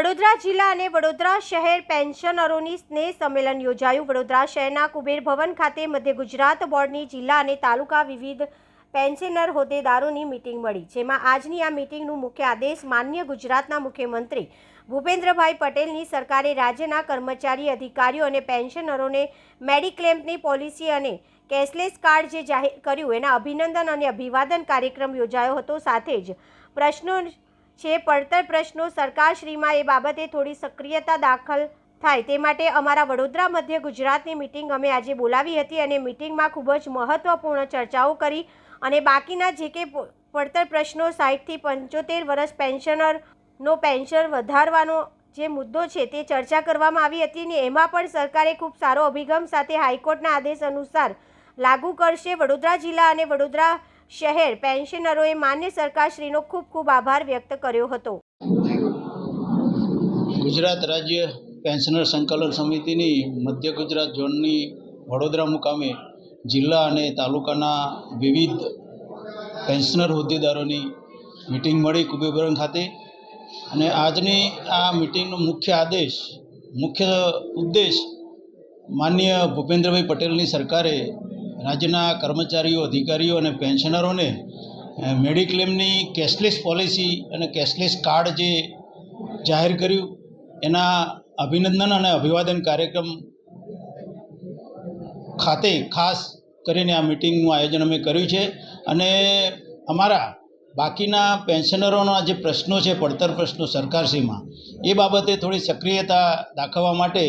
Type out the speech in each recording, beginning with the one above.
વડોદરા જિલ્લા અને વડોદરા શહેર પેન્શનરોની સ્નેહ સંમેલન યોજાયું. વડોદરા શહેરના કુબેર ભવન ખાતે મધ્ય ગુજરાત બોર્ડની જિલ્લા અને તાલુકા વિવિધ પેન્શનર હોદ્દેદારોની મિટિંગ મળી, જેમાં આજની આ મિટિંગનું મુખ્ય આદેશ માન્ય ગુજરાતના મુખ્યમંત્રી ભૂપેન્દ્રભાઈ પટેલની સરકારે રાજ્યના કર્મચારી અધિકારીઓ અને પેન્શનરોને મેડિક્લેમ્પની પોલિસી અને કેશલેસ કાર્ડ જે જાહેર કર્યું, એના અભિનંદન અને અભિવાદન કાર્યક્રમ યોજાયો હતો. સાથે જ પ્રશ્નો છે પડતર પ્રશ્નો સરકારશ્રીમાં એ બાબતે થોડી સક્રિયતા દાખલ થાય તે માટે અમારા વડોદરા મધ્ય ગુજરાતની મિટિંગ અમે આજે બોલાવી હતી અને મિટિંગમાં ખૂબ જ મહત્ત્વપૂર્ણ ચર્ચાઓ કરી અને બાકીના જે કે પડતર પ્રશ્નો સાહીઠથી પંચોતેર વર્ષ પેન્શનરનો પેન્શન વધારવાનો જે મુદ્દો છે તે ચર્ચા કરવામાં આવી હતી ને એમાં પણ સરકારે ખૂબ સારો અભિગમ સાથે હાઈકોર્ટના આદેશ અનુસાર લાગુ કરશે વડોદરા જિલ્લા અને વડોદરા શહેર પેન્શનરોએ માન્ય સરકારશ્રીનો ખૂબ ખૂબ આભાર વ્યક્ત કર્યો હતો. ગુજરાત રાજ્ય પેન્શનર સંકલન સમિતિની મધ્ય ગુજરાત ઝોનની વડોદરા મુકામે જિલ્લા અને તાલુકાના વિવિધ પેન્શનર હોદ્દેદારોની મિટિંગ મળી કુબેરભવન ખાતે. અને આજની આ મિટિંગનો મુખ્ય આદેશ, મુખ્ય ઉદ્દેશ માન્ય ભૂપેન્દ્રભાઈ પટેલની સરકારે રાજ્યના કર્મચારીઓ, અધિકારીઓ અને પેન્શનરોને મેડિક્લેમની કેશલેસ પોલિસી અને કેશલેસ કાર્ડ જે જાહેર કર્યું, એના અભિનંદન અને અભિવાદન કાર્યક્રમ ખાતે ખાસ કરીને આ મિટિંગનું આયોજન અમે કર્યું છે. અને અમારા બાકીના પેન્શનરોના જે પ્રશ્નો છે, પડતર પ્રશ્નો સરકારશ્રીમાં, એ બાબતે થોડી સક્રિયતા દાખવવા માટે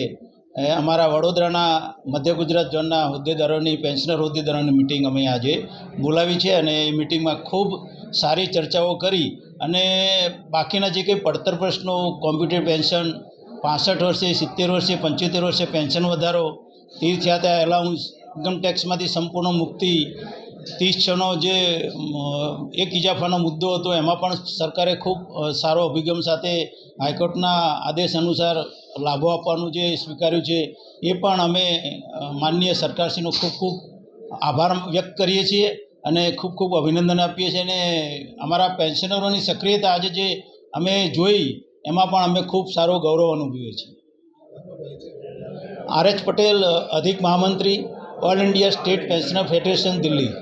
અમારા વડોદરાના મધ્ય ગુજરાત ઝોનના હોદ્દેદારોની, પેન્શનર હોદ્દેદારોની મિટિંગ અમે આજે બોલાવી છે અને એ મિટિંગમાં ખૂબ સારી ચર્ચાઓ કરી અને બાકીના જે કંઈ પડતર પ્રશ્નો, કોમ્પ્યુટર પેન્શન, પાસઠ વર્ષે, સિત્તેર વર્ષે, પંચોતેર વર્ષે પેન્શન વધારો, તીર્થયાત્રા એલાઉન્સ ઇન્કમ ટેક્સમાંથી સંપૂર્ણ મુક્તિ ત્રીસ છનો જે એક ઇજાફાનો મુદ્દો હતો, એમાં પણ સરકારે ખૂબ સારો અભિગમ સાથે હાઈકોર્ટના આદેશ અનુસાર લાભો આપવાનું જે સ્વીકાર્યું છે, એ પણ અમે માનનીય સરકારશ્રીનો ખૂબ ખૂબ આભાર વ્યક્ત કરીએ છીએ અને ખૂબ ખૂબ અભિનંદન આપીએ છીએ. અને અમારા પેન્શનરોની સક્રિયતા આજે જે અમે જોઈ, એમાં પણ અમે ખૂબ સારો ગૌરવ અનુભવીએ છીએ. આર એચ પટેલ, અધિક મહામંત્રી, all India state pensioner federation, Delhi.